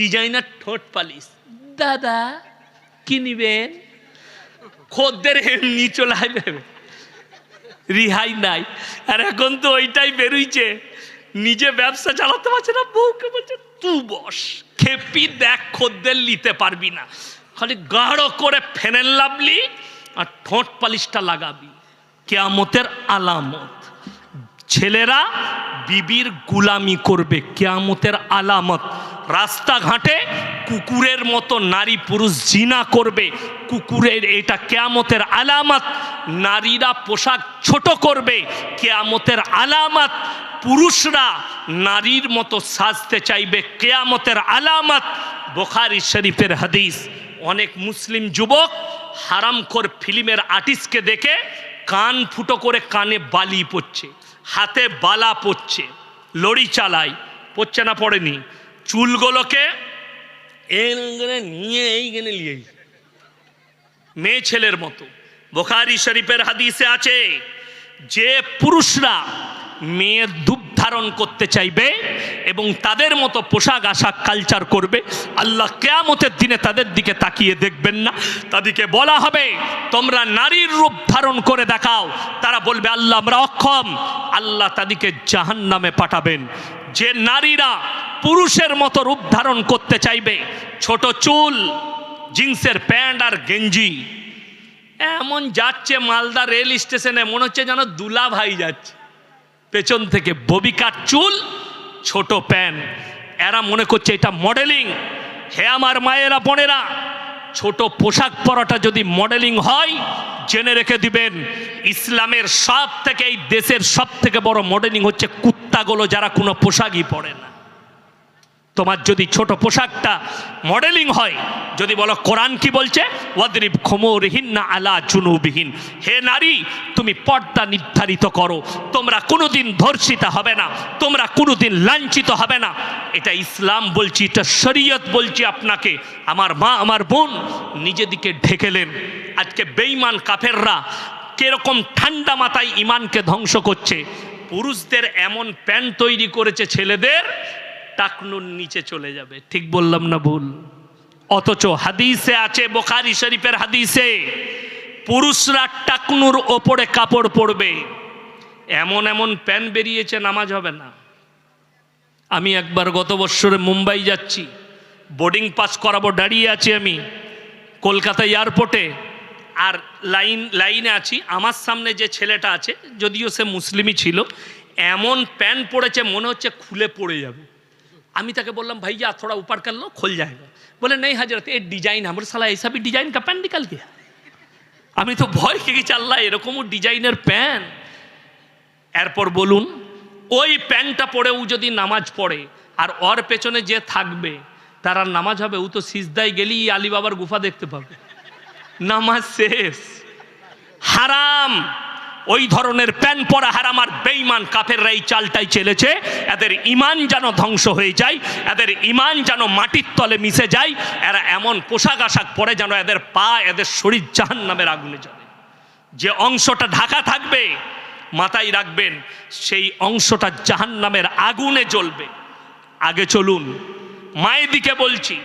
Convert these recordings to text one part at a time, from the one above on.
Designer ঠোঁট polish. দাদা কি নিবেন? খদ্দের এমনি চলে আসবে। রিহাই নাই। আর এখন তো ওইটাই বেরুইছে। নিজে ব্যবসা চালাতে পারছে না বউকে বলছে তু বস খেপি দেখ খদ্দের নিতে পারবি না। খালি গাঢ় করে ফেনেল লাভলি আর ঠোঁট পালিশটা লাগাবি। কেয়ামতের আলামত। ছেলেরা বিবির গুলামি করবে। কেয়ামতের আলামত। রাস্তাঘাটে কুকুরের মতো নারী পুরুষ জিনা করবে। কুকুরের এটা কেয়ামতের আলামত, নারীরা পোশাক ছোট করবে। কেয়ামতের আলামত, পুরুষরা নারীর মতো সাজতে চাইবে। কেয়ামতের আলামত, বোখারি শরীফের হাদিস। অনেক মুসলিম যুবক হারামখোর ফিল্মের আর্টিস্টকে দেখে কান ফুটো করে কানে বালি পড়ছে, হাতে বালা পড়ছে, লড়ি চালায়, পড়ছে না, পড়েনি। চুলগুলোকে এইখানে নিয়ে এইখানে নিয়ে মেয়ে ছেলের মতো। বোখারি শরীফের হাদিসে আছে যে পুরুষরা মেয়ের দুধ ধারণ করতে চাইবে এবং তাদের মতো পোশাক আশাক কালচার করবে আল্লাহ কেয়ামতের দিনে তাদের দিকে তাকিয়ে দেখবেন না। তাদেরকে বলা হবে তোমরা নারীর রূপ ধারণ করে দেখাও। তারা বলবে আল্লাহ আমরা অক্ষম। আল্লাহ তাদেরকে জাহান নামে পাঠাবেন। যে নারীরা পুরুষের মতো রূপ ধারণ করতে চাইবে, ছোট চুল, জিন্সের প্যান্ট আর গেঞ্জি, এমন যাচ্ছে মালদা রেল স্টেশনে, মনে হচ্ছে যেন দুলা ভাই যাচ্ছে। পেছন থেকে ববিকার চুল, ছোট প্যান্ট। এরা মনে করছে এটা মডেলিং। হে আমার মায়েরা, বোনেরা ছোট পোশাক পরাটা যদি মডেলিং হয়, জেনে রেখে দিবেন, ইসলামের সব থেকে এই দেশের সব থেকে বড় মডেলিং হচ্ছে কুত্তাগুলো যারা কোনো পোশাকই পরে না। তোমার যদি ছোট পোশাকটা মডেলিং হয়, যদি বলো কোরআন কি বলছে? ওয়াদরিব খোমরহীন না আলা চুনুবিহীন হে নারী, তুমি পর্দা নির্ধারিত করো। তোমরা কোনোদিন ধর্ষিতা হবে না, তোমরা কোনোদিন লাঞ্ছিত হবে না। এটা ইসলাম বলছি, এটা শরীয়ত বলছি আপনাকে। আমার মা, আমার বোন, নিজেদিকে ঢেকেলেন আজকে বেঈমান কাফেররা কীরকম ঠান্ডা মাথায় ইমানকে ধ্বংস করছে। পুরুষদের এমন প্যান্ট তৈরি করেছে ছেলেদের টাকনুর নিচে চলে যাবে। ঠিক বললাম না ভুল? অথচ হাদিসে আছে, বোখারি শরীফের হাদিসে, পুরুষরা টাকনুর ওপরে কাপড় পরবে। এমন এমন প্যান বেরিয়েছে, নামাজ হবে না। আমি একবার গত বৎসরে মুম্বাই যাচ্ছি, বোর্ডিং পাস করাবো দাঁড়িয়ে আছি আমি কলকাতা এয়ারপোর্টে, আর লাইন, লাইনে আছি। আমার সামনে যে ছেলেটা আছে, যদিও সে মুসলিমই ছিল, এমন প্যান্ট পড়েছে মনে হচ্ছে খুলে পড়ে যাবে। আমি তাকে বললাম भैया थोड़ा ऊपर कर लो खुल जाएगा बोले नहीं हजरत ये डिजाइन हमारे साला ऐसा भी डिजाइन का पैंट निकल गया আমি তো ভয় খেয়ে চাল্লা এরকমও ডিজাইনের প্যান্ট এরপর বলুন ওই প্যান্টটা পরেও যদি নামাজ পড়ে আর ওর পেছনে যে থাকবে তার আর নামাজ হবে ও তো সিজদায় গেলেই আলিবাবার গুফা দেখতে পাবে নামাজ শেষ হারাম ওই ধরনের প্যান পরা হারাম আর বেইমান কাফেররা এই চালটাই চেলেছে। এদের ইমান যেন ধ্বংস হয়ে যায়, এদের ইমান যেন মাটির তলে মিশে যায়, এরা এমন পোশাক আশাক পরে যেন এদের পা, এদের শরীর জাহান নামের আগুনে জ্বলে। যে অংশটা ঢাকা থাকবে, মাথায় রাখবেন, সেই অংশটা জাহান নামের আগুনে জ্বলবে। আগে চলুন, মায়ের দিকে বলছি,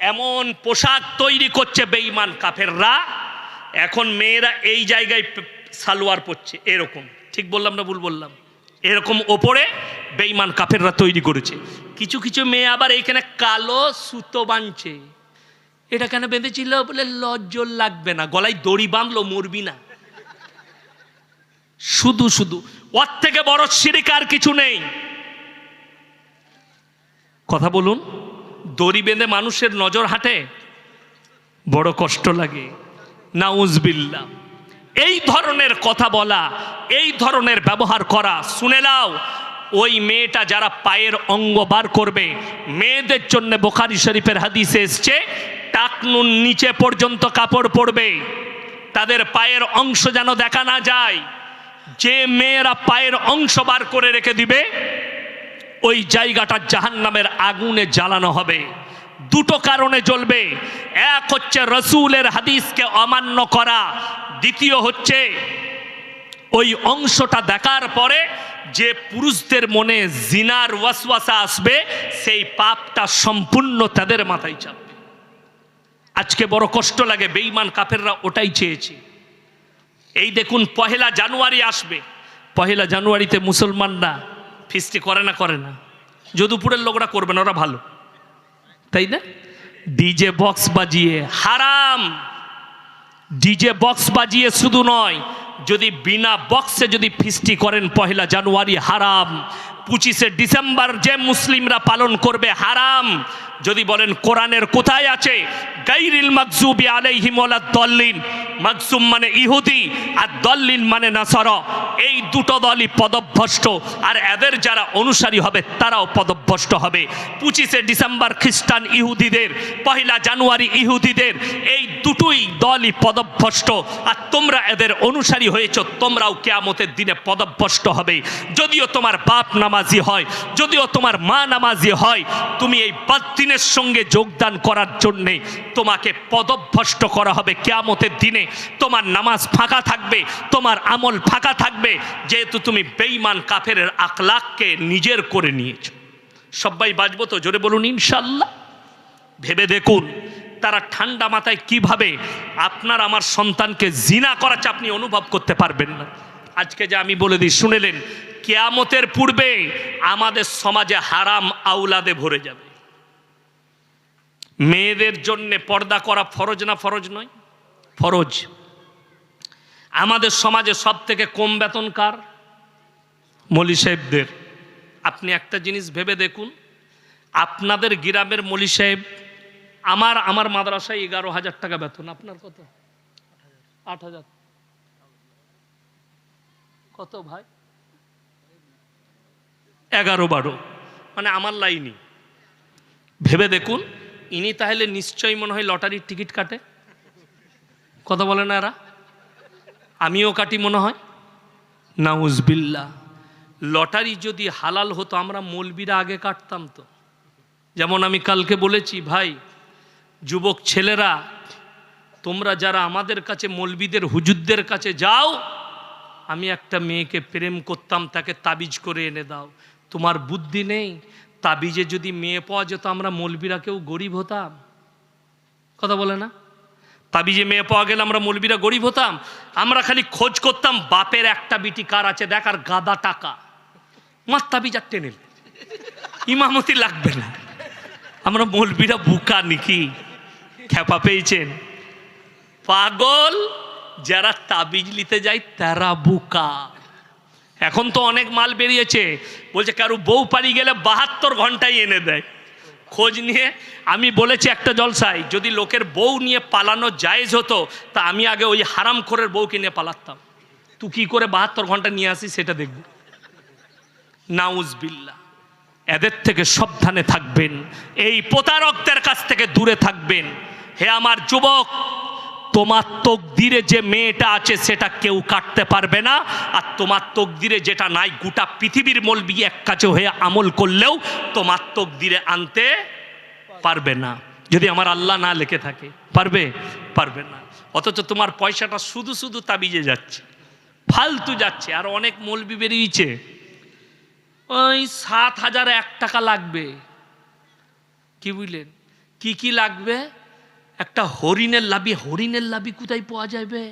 এমন পোশাক তৈরি করছে বেঈমান কাফেররা, এখন মেয়েরা এই জায়গায় সালোয়ার পরছে, এরকম। ঠিক বললাম না ভুল বললাম? এরকম ওপরে বেঈমান কাফেররা তৈরি করেছে। কিছু কিছু মেয়ে আবার এইখানে কালো সুতো বাঁধছে। এটা কেন বেঁধেছিল বলে লজ্জল লাগবে না। গলায় দড়ি বাঁধলো, মরবি না। শুধু শুধু। ওর থেকে বড় সিরিক আর কিছু নেই। কথা বলুন, দড়ি বেঁধে মানুষের নজর হাঁটে? বড় কষ্ট লাগে। নাউজবিল্লা এই ধরনের কথা বলা, এই ধরনের ব্যবহার করা, শুনে নাও। ওই মেয়েটা যারা পায়ের অঙ্গ বার করবে, মেয়েদের জন্য বোখারি শরীফের হাদিসে এসছে টাকনুন নিচে পর্যন্ত কাপড় পরবে। তাদের পায়ের অংশ যেন দেখা না যায়। যে মেয়েরা পায়ের অংশ বার করে রেখে দিবে, ওই জায়গাটা জাহান নামের আগুনে জ্বালানো হবে। দুটো কারণে জ্বলবে। এক হচ্ছে রসুলের হাদিসকে অমান্য করা দ্বিতীয় হচ্ছে, ওই অংশটা দেখার পরে যে পুরুষদের মনে জিনার ওয়াসওয়াসা আসবে, সেই পাপটা সম্পূর্ণ তাদের মাথায় চাপবে। আজকে বড় কষ্ট লাগে, বেঈমান কাফেররা ওটাই চেয়েছে। এই দেখুন, পহেলা জানুয়ারি আসবে। পহেলা জানুয়ারিতে মুসলমানরা ফিস্টি করে না করে না। যদুপুরের লোকরা করবে না, ওরা ভালো। তাই না? ডিজে বক্স বাজিয়ে, হারাম! ডিজে বক্স বাজিয়ে শুধু নয়, যদি বিনা বক্সে যদি ফিস্টি করেন পহেলা জানুয়ারি, হারাম। পঁচিশে ডিসেম্বর যে মুসলিমরা পালন করবে, হারাম। যদি বলেন কোরআনের কোথায় আছে গাইরিল মাকজুবি আলাইহিম ওয়ালা দল্লিন। মাকজুম মানে ইহুদি আর দল্লিন মানে নাসারা। এই দুটো দলই পদভ্রষ্ট আর এদের যারা অনুসারী হবে তারাও পদভ্রষ্ট হবে। পঁচিশে ডিসেম্বর খ্রিস্টান ইহুদিদের পহেলা জানুয়ারি ইহুদিদের, এই দুটোই দলই পদভ্রষ্ট। আর তোমরা এদের অনুসারী হয়েছ, তোমরাও কেয়ামতের দিনে পদভ্রষ্ট হবে। যদিও তোমার বাপ নামাজি হয়, যদিও তোমার মা নামাজি হয়, তুমি এই বাদ্দিনের সঙ্গে যোগদান করার জন্যে তোমাকে পদভ্রষ্ট করা হবে কেয়ামতের দিনে। তোমার নামাজ ফাঁকা থাকবে, তোমার আমল ফাঁকা থাকবে, যেহেতু তুমি বেঈমান কাফের আকলাককে নিজের করে নিয়েছো। সবাই বাজবো তো, জোরে বলুন ইনশাল্লাহ ভেবে দেখুন, তারা ঠান্ডা মাথায় কীভাবে আপনার আমার সন্তানকে জিনা করাচ্ছে আপনি অনুভব করতে পারবেন না। আজকে যে আমি বলে দিই শুনেলেন কেয়ামতের পূর্বে আমাদের সমাজে হারাম আউলাদে ভরে যাবে। মেয়েদের জন্যে পর্দা করা ফরজ না ফরজ নয়? ফরজ। আমাদের সমাজে সব থেকে কম বেতন কার মলি সাহেবদের। আপনি একটা জিনিস ভেবে দেখুন, আপনাদের গ্রামের মলি সাহেব আমার আমার মাদ্রাসায় এগারো হাজার টাকা বেতন। আপনার কত? আট হাজার। কত ভাই? এগারো বারো। মানে আমার লাইনই। ভেবে দেখুন ইনি তাহলে নিশ্চয়ই মনে হয় লটারির টিকিট কাটে? কথা বলে না এরা? আমিও কাটি মনে হয়? নাউজবিল্লা লটারি যদি হালাল হতো, আমরা মলবিরা আগে কাটতাম তো। যেমন আমি কালকে বলেছি, ভাই, যুবক ছেলেরা, তোমরা যারা আমাদের কাছে, মলবিদের, হুজুরদের কাছে যাও, আমি একটা মেয়েকে প্রেম করতাম, তাকে তাবিজ করে এনে দাও। তোমার বুদ্ধি নেই তাবিজে যদি মেয়ে পাওয়া যেত, আমরা মলবিরা কেউ গরিব হতাম? কথা বলে না? তাবিজে মেয়ে পাওয়া গেলে আমরা মলবিরা গরিব হতাম? আমরা খালি খোঁজ করতাম, বাপের একটা বিটি কার আছে দেখার গাদা টাকা। মার তাবিজ আর টেনে ইমামতি লাগবে না। আমরা মলবিরা বুকা নাকি। খেপা পেয়েছেন। পাগল, যারা তাবিজ নিতে যায়, তারা বুকা। এখন তো অনেক মাল বেরিয়েছে। বলছে, কারও বউ পাড়ি গেলে বাহাত্তর ঘন্টায় এনে দেয়। খোঁজ নিয়ে আমি বলেছি একটা জলসায়, যদি লোকের বউ নিয়ে পালানো জায়েজ হতো, তা আমি আগে ওই হারাম খোরের বউকে নিয়ে পালাতাম। তুই কী করে বাহাত্তর ঘণ্টা নিয়ে আসি সেটা দেখব। নাউজবিল্লা এদের থেকে সাবধানে থাকবেন। এই প্রতারকদের কাছ থেকে দূরে থাকবেন। হে আমার যুবক তোমার তকদিরে যে মেয়েটা আছে, সেটা কেউ কাটতে পারবে না। আর তোমার তকদিরে যেটা নাই, গোটা পৃথিবীর মলবি এক কাছে হয়ে আমল করলেও তোমার তকদিরে আনতে পারবে না। যদি আমার আল্লাহ না লেখে থাকে, পারবে? পারবে না। অথচ তোমার পয়সাটা শুধু শুধু তাবিজে যাচ্ছে। ফালতু যাচ্ছে, আর অনেক মলবি বেরিয়েছে। ওই সাত হাজার এক টাকা লাগবে। কি বুঝলেন? কি কি লাগবে? একটা হরিণের লাবি হরিণের লাবি কোথায় পাওয়া যাবে?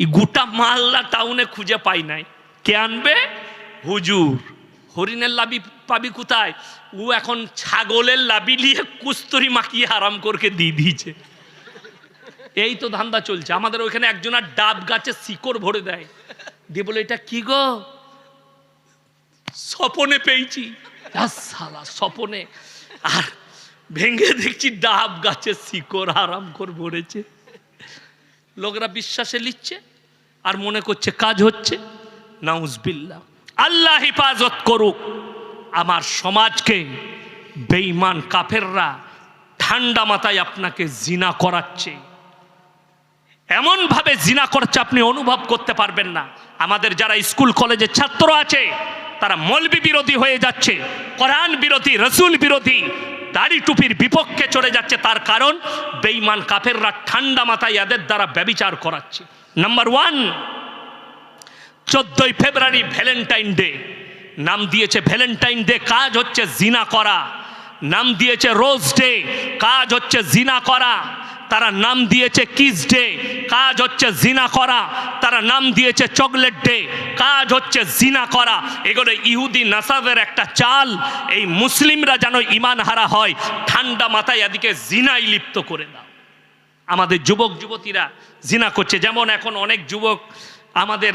এই গোটা মালদা টাউনে খুঁজে পাই নাই। কে আনবে? হুজুর। হরিণের লাবি পাবি কোথায়? ও এখন ছাগলের লাবি নিয়ে কুস্তরি মাখিয়ে আরাম করকে দিয়ে দিয়েছে। এই তো ধান্দা চলছে। আমাদের ওইখানে একজনের ডাব গাছে শিকড় ভরে দেয়। দিয়ে বলে, এটা কি গো? স্বপনে পেয়েছি। স্বপনে। আর ভেঙে দেখছি ডাব গাছে শিকড়, আরাম করে ভরেছে। লোকরা বিশ্বাসে লিখছে আর মনে করছে কাজ হচ্ছে। নাউজবিল্লা আল্লাহ হেফাজত করুক। আমার সমাজকে বেঈমান কাফেররা ঠান্ডা মাথায় আপনাকে জিনা করাচ্ছে। এমনভাবে জিনা করছে আপনি অনুভব করতে পারবেন না। আমাদের যারা স্কুল কলেজের ছাত্র আছে, তারা মলবি বিরোধী হয়ে যাচ্ছে, কোরআন বিরোধী, রসুল বিরোধী দাড়ি টুপির বিপক্ষে চলে যাচ্ছে তার কারণ বেইমান কাফেররা ঠান্ডা মাথায় এদের দ্বারা ব্যবিচার করাচ্ছে। নাম্বার ওয়ান চোদ্দই ফেব্রুয়ারি ভ্যালেন্টাইন ডে। নাম দিয়েছে ভ্যালেন্টাইন ডে, কাজ হচ্ছে জিনা করা। নাম দিয়েছে রোজ ডে, কাজ হচ্ছে জিনা করা। তারা নাম দিয়েছে কিস ডে। কাজ হচ্ছে জিনা করা। তারা নাম দিয়েছে চকলেট ডে। কাজ হচ্ছে জিনা করা। এগুলো ইহুদি নাসাবের একটা চাল। এই মুসলিমরা যেন ইমান হারা হয়, ঠান্ডা মাথায় এদিকে জিনাই লিপ্ত করে দাও। আমাদের যুবক যুবতীরা জিনা করছে। যেমন এখন অনেক যুবক আমাদের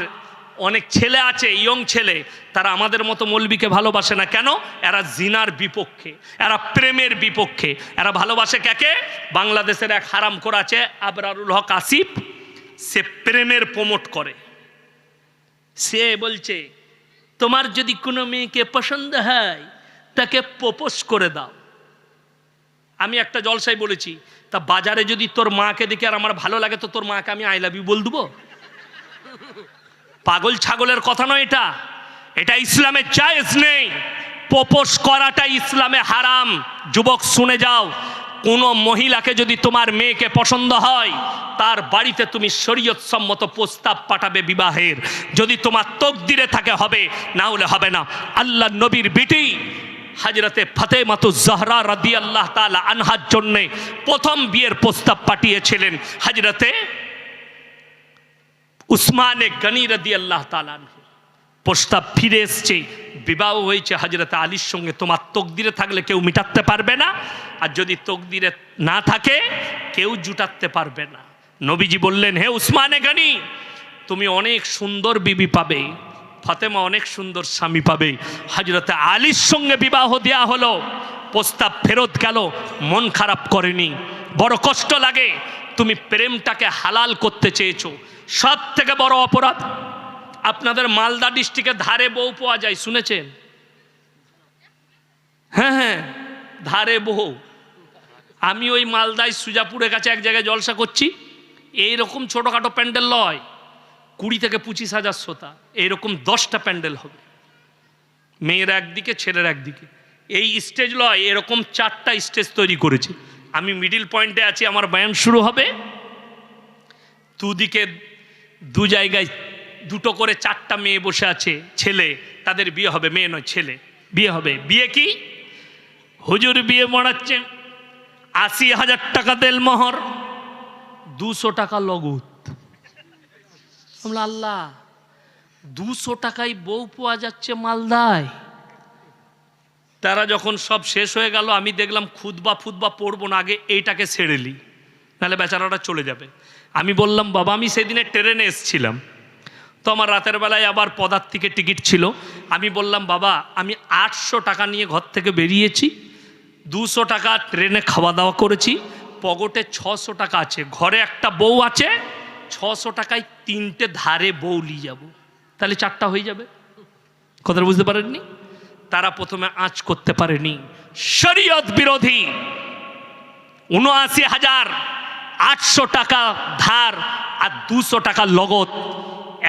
অনেক ছেলে আছে, ইয়ং ছেলে, তারা আমাদের মতো মৌলবীকে ভালোবাসে না। কেন? এরা জিনার বিপক্ষে, এরা প্রেমের বিপক্ষে। এরা ভালোবাসে কাকে? বাংলাদেশের এক হারাম করা আছে, আবরারুল হক আসিফ। সে প্রেমের প্রমোট করে। সে বলছে, তোমার যদি কোনো মেয়েকে পছন্দ হয়, তাকে প্রপোজ করে দাও। আমি একটা জলসাই বলেছি, তা বাজারে যদি তোর মাকে দেখে আর আমার ভালো লাগে, তো তোর মাকে আমি আই লাভ ইউ বল দেবো? পাগল ছাগলের কথা নয় এটা। এটা ইসলামে চায়েস নেই। প্রপোজ করাটা ইসলামে হারাম। যুবক, শুনে যাও। কোনো মহিলাকে যদি তোমার মেয়েকে পছন্দ হয়, তার বাড়িতে তুমি শরীয়ত সম্মত প্রস্তাব পাঠাবে বিবাহের। যদি তোমার তকদিরে থাকে, হবে। না হলে হবে না। আল্লাহ নবীর বিটি, হাজরতে ফতে মাতু জহরা রাদি আল্লাহ তালা আনহার জন্যে প্রথম বিয়ের প্রস্তাব পাঠিয়েছিলেন হাজরতে উসমানে গনি রদি আল্লাহ তালান প্রস্তাব ফিরে এসছে, বিবাহ হয়েছে হজরত আলীর সঙ্গে। তোমার তকদিরে থাকলে কেউ মিটাতে পারবে না, আর যদি তকদিরে না থাকে, কেউ জুটাতে পারবে না। নবীজি বললেন, হে উসমানে গনি, তুমি অনেক সুন্দর বিবি পাবে, ফাতেমা অনেক সুন্দর স্বামী পাবে। হজরতে আলীর সঙ্গে বিবাহ দেয়া হলো, প্রস্তাব ফেরত গেল, মন খারাপ করেনি। বড় কষ্ট লাগে তুমি প্রেমটাকে হালাল করতে চেয়েছো। সব থেকে বড় অপরাধ, আপনাদের মালদা ডিস্ট্রিক্টে ধারে বউ পাওয়া যায়, শুনেছেন? হ্যাঁ হ্যাঁ ধারে বউ। আমি ওই মালদায় সুজাপুরের কাছে এক জায়গায় জলসা করছি, এইরকম ছোটোখাটো প্যান্ডেল লয় কুড়ি থেকে পঁচিশ হাজার শ্রোতা, এইরকম দশটা প্যান্ডেল হবে। মেয়ের একদিকে, ছেলের একদিকে। এই স্টেজ লয় এরকম চারটা স্টেজ তৈরি করেছে। আমি মিডিল পয়েন্টে আছি, আমার বয়ান শুরু হবে। দুদিকে দু জায়গায় দুটো করে চারটা মেয়ে বসে আছে, ছেলে, তাদের বিয়ে হবে, মেয়ে নয়, ছেলে। বিয়ে হবে। বিয়ে কি? হুজুর বিয়ে মরাচ্ছে আশি হাজার টাকা তেল মোহর, দুশো টাকা লগত আল্লাহ, দুশো টাকায় বউ পাওয়া যাচ্ছে মালদায়। তারা যখন সব শেষ হয়ে গেল, আমি দেখলাম খুদবা ফুদবা পড়ব না, আগে এইটাকে ছেড়েলি নাহলে বেচারাটা চলে যাবে। আমি বললাম, বাবা, আমি সেদিনে ট্রেনে এসছিলাম। তো আমার রাতের বেলায় আবার পদার্থিকের টিকিট ছিল। আমি বললাম, বাবা, আমি আটশো টাকা নিয়ে ঘর থেকে বেরিয়েছি, দুশো টাকা ট্রেনে খাওয়া দাওয়া করেছি, পকেটে ছশো টাকা আছে, ঘরে একটা বউ আছে, ছশো টাকায় তিনটে ধারে বউ নিয়ে যাব। তাহলে চারটা হয়ে যাবে। কথাটা বুঝতে পারেননি? তারা প্রথমে আঁচ করতে পারেনি। শরীয়ত বিরোধী উনআশি হাজার আটশো টাকা ধার আর দুশো টাকা লগত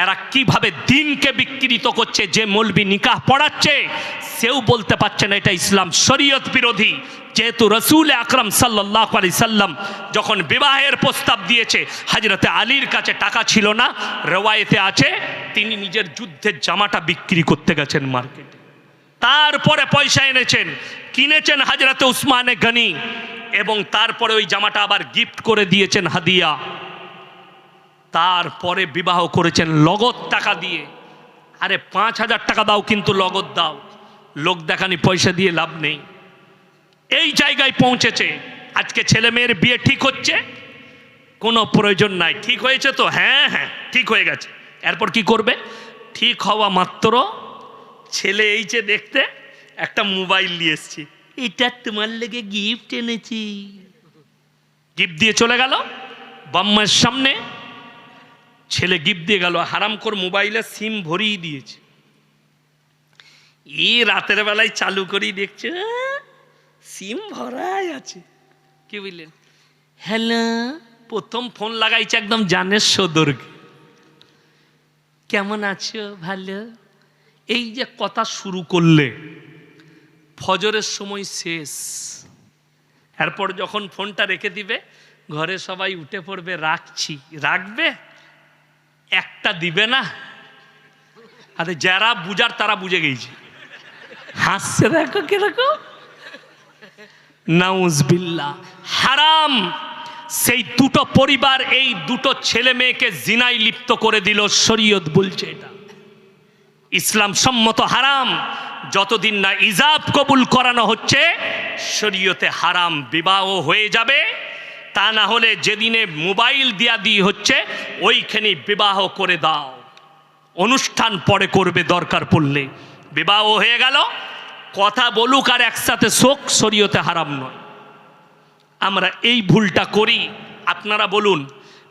এরা কীভাবে দিনকে বিকৃত করছে, যে মলবি নিকাহ পড়াচ্ছে, সেও বলতে পারছে না এটা ইসলাম। শরীয়ত বিরোধী, যেহেতু রসুল আকরম সাল্লাহ আলি সাল্লাম যখন বিবাহের প্রস্তাব দিয়েছে হাজরতে আলীর কাছে টাকা ছিল না, রেওয়ায়েতে আছে, তিনি নিজের যুদ্ধের জামাটা বিক্রি করতে গেছেন মার্কেটে। তারপরে পয়সা এনেছেন। কিনেছেন হাজরাতে উসমানে গনি এবং তারপরে ওই জামাটা আবার গিফট করে দিয়েছেন হাদিয়া। তারপরে বিবাহ করেছেন লগদ টাকা দিয়ে। আরে পাঁচ হাজার টাকা দাও কিন্তু লগদ দাও। লোক দেখানি পয়সা দিয়ে লাভ নেই। এই জায়গায় পৌঁছেছে। আজকে ছেলে মেয়ের বিয়ে ঠিক হচ্ছে? কোনো প্রয়োজন নাই। ঠিক হয়েছে তো? হ্যাঁ হ্যাঁ ঠিক হয়ে গেছে। এরপর কি করবে? ঠিক হওয়া মাত্র ছেলে এই যে দেখতে একটা মোবাইল নিয়ে এসছি। এটা তোমার লেগে গিফট এনেছি। গিফট দিয়ে চলে গেল বাম্মার সামনে ছেলে গিফট দিয়ে গেল হারাম কর মোবাইলে সিম ভরিয়ে দিয়েছে। ই রাতের বেলায় চালু করেই দেখছে? সিম ভরাই আছে। কি বুঝলেন হ্যালো প্রথম ফোন লাগাইছে একদম জানের সদর্গে। কেমন আছো? ভালো? এই যে কথা শুরু করলে, ফজরের সময় শেষ। এরপর যখন ফোনটা রেখে দিবে, ঘরে সবাই উঠে পড়বে, রাখছি। রাখবে? একটা দিবে না। আরে যারা বুঝার তারা বুঝে গেছে। হাসছে দেখো কীরকম। নাউজবিল্লা হারাম। সেই দুটো পরিবার এই দুটো ছেলে মেয়েকে জিনাই লিপ্ত করে দিল, শরীয়ত বলছে এটা। ইসলাম সম্মত হারাম, যতদিন না ইজাব কবুল করানো হচ্ছে, শরীয়তে হারাম বিবাহ হয়ে যাবে। তা না হলে যেদিনে মোবাইল দিয়া দিয়ে হচ্ছে, ওইখানে বিবাহ করে দাও। অনুষ্ঠান পরে করবে দরকার পড়লে। বিবাহ হয়ে গেল, কথা বলুক আর একসাথে শোক, শরীয়তে হারাম নয়। আমরা এই ভুলটা করি। আপনারা বলুন,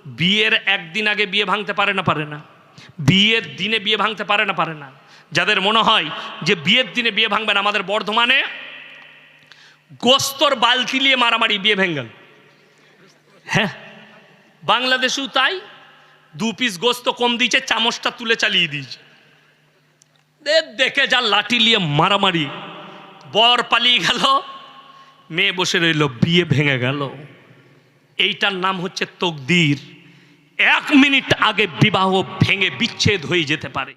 বিয়ের একদিন আগে বিয়ে ভাঙতে পারে না পারে না? বিয়ের দিনে বিয়ে ভাঙতে পারে না পারে না। যাদের মনে হয় যে বিয়ের দিনে বিয়ে ভাঙবে না, আমাদের বর্ধমানে গোস্তর বালতি নিয়ে মারামারি বিয়ে ভেঙ্গেল হ্যাঁ বাংলাদেশেও তাই, দু পিস গোস্ত কম দিয়েছে, চামচটা তুলে চালিয়ে দিয়েছে। দেখে যা লাঠি নিয়ে মারামারি। বর পালিয়ে গেল, মেয়ে বসে রইল, বিয়ে ভেঙে গেল। এইটার নাম হচ্ছে তকদির। এক মিনিট আগে বিবাহ ভেঙে বিচ্ছেদ হয়ে যেতে পারে।